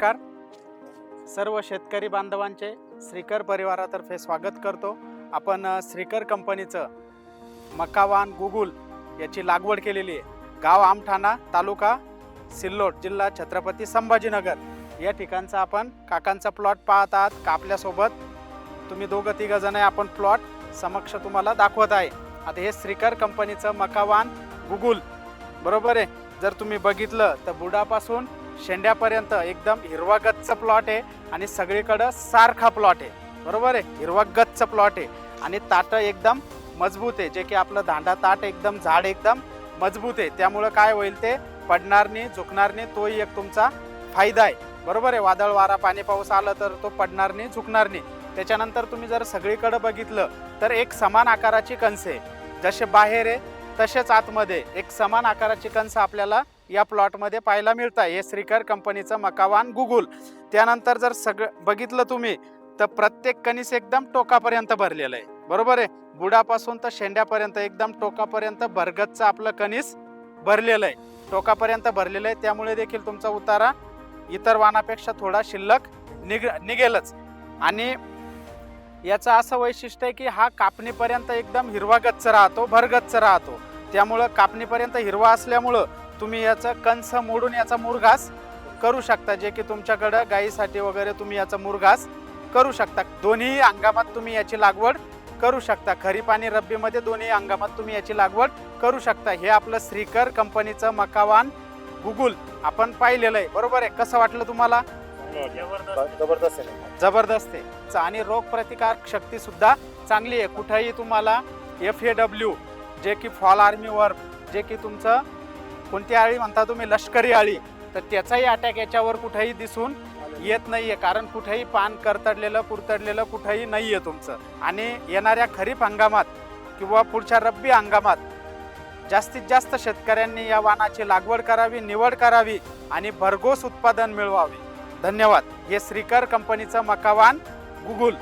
नमस्कार. सर्व शेतकरी बांधवांचे श्रीकर परिवारातर्फे स्वागत करतो. आपण श्रीकर कंपनीचं मकावान गुगुल याची लागवड केलेली आहे. गाव आमठाणा तालुका सिल्लोड जिल्हा छत्रपती संभाजीनगर. या ठिकाणचा आपण काकांचा प्लॉट पाहत आहात. कापल्यासोबत तुम्ही दोघं तिघंजण आहे आपण प्लॉट समक्ष तुम्हाला दाखवत आहे. आता हे श्रीकर कंपनीचं मकावान गुगुल. बरोबर आहे? जर तुम्ही बघितलं तर बुडापासून शेंड्यापर्यंत एकदम हिरवा गच्च प्लॉट आहे आणि सगळीकडं सारखा प्लॉट आहे. बरोबर आहे? हिरवा गच्च प्लॉट आहे. आणि ताटं एकदम मजबूत आहे. जे की आपलं दांडा ताट एकदम झाड एकदम मजबूत आहे. त्यामुळं काय होईल ते? पडणार नाही झुकणार नाही तोही एक तुमचा फायदा आहे. बरोबर आहे? वादळ वारा पाणी पाऊस आलं तर तो पडणार नाही झुकणार नाही त्याच्यानंतर तुम्ही जर सगळीकडं बघितलं तर एक समान आकाराची कणस आहे. जसे बाहेर आहे तसेच आतमध्ये. एक समान आकाराची कणस आपल्याला या प्लॉटमध्ये पाहायला मिळतं हे श्रीकर कंपनीचं मकावान गुगुल. त्यानंतर जर सगळं बघितलं तुम्ही तर प्रत्येक कणीस एकदम टोकापर्यंत भरलेलं आहे. बरोबर आहे? बुडापासून तर शेंड्यापर्यंत एकदम टोकापर्यंत भरगतचं आपलं कणीस भरलेलं आहे. टोकापर्यंत भरलेलं आहे. त्यामुळे देखील तुमचा उतारा इतर वाणापेक्षा थोडा शिल्लक निघ निघेलच. आणि याचं असं वैशिष्ट्य आहे की हा कापणीपर्यंत एकदम हिरवा गच्च राहतो भरगच्च राहतो. त्यामुळं कापणीपर्यंत हिरवा असल्यामुळं तुम्ही याचं कंस मोडून याचा मुरघास करू शकता जे की तुमच्याकडं गाईसाठी वगैरे तुम्ही याचा मुरघास करू शकता. दोन्ही हंगामात तुम्ही याची लागवड करू शकता. खरीप आणि रब्बीमध्ये दोन्ही हंगामात तुम्ही याची लागवड करू शकता. हे आपलं श्रीकर कंपनीचं मकावान गुगुल आपण पाहिलेलं आहे. बरोबर आहे? कसं वाटलं तुम्हाला? जबरदस्त आहे. जबरदस्त आहे. आणि रोग प्रतिकार शक्ती सुद्धा चांगली आहे. कुठेही तुम्हाला एफ ए डब्ल्यू जे की फॉल आर्मी वर्क जे की तुमचं कोणती आळी म्हणता तुम्ही? लष्करी आळी. तर त्याचाही अटॅक याच्यावर कुठेही दिसून येत नाहीये. कारण कुठेही पान करतडलेलं कुरतडलेलं कुठेही आहे तुमचं. आणि येणाऱ्या खरीप हंगामात किंवा पुढच्या रब्बी हंगामात जास्तीत जास्त शेतकऱ्यांनी या वाणाची लागवड करावी निवड करावी आणि भरघोस उत्पादन मिळवावे. धन्यवाद. हे श्रीकर कंपनीचं मकावान गुगुल.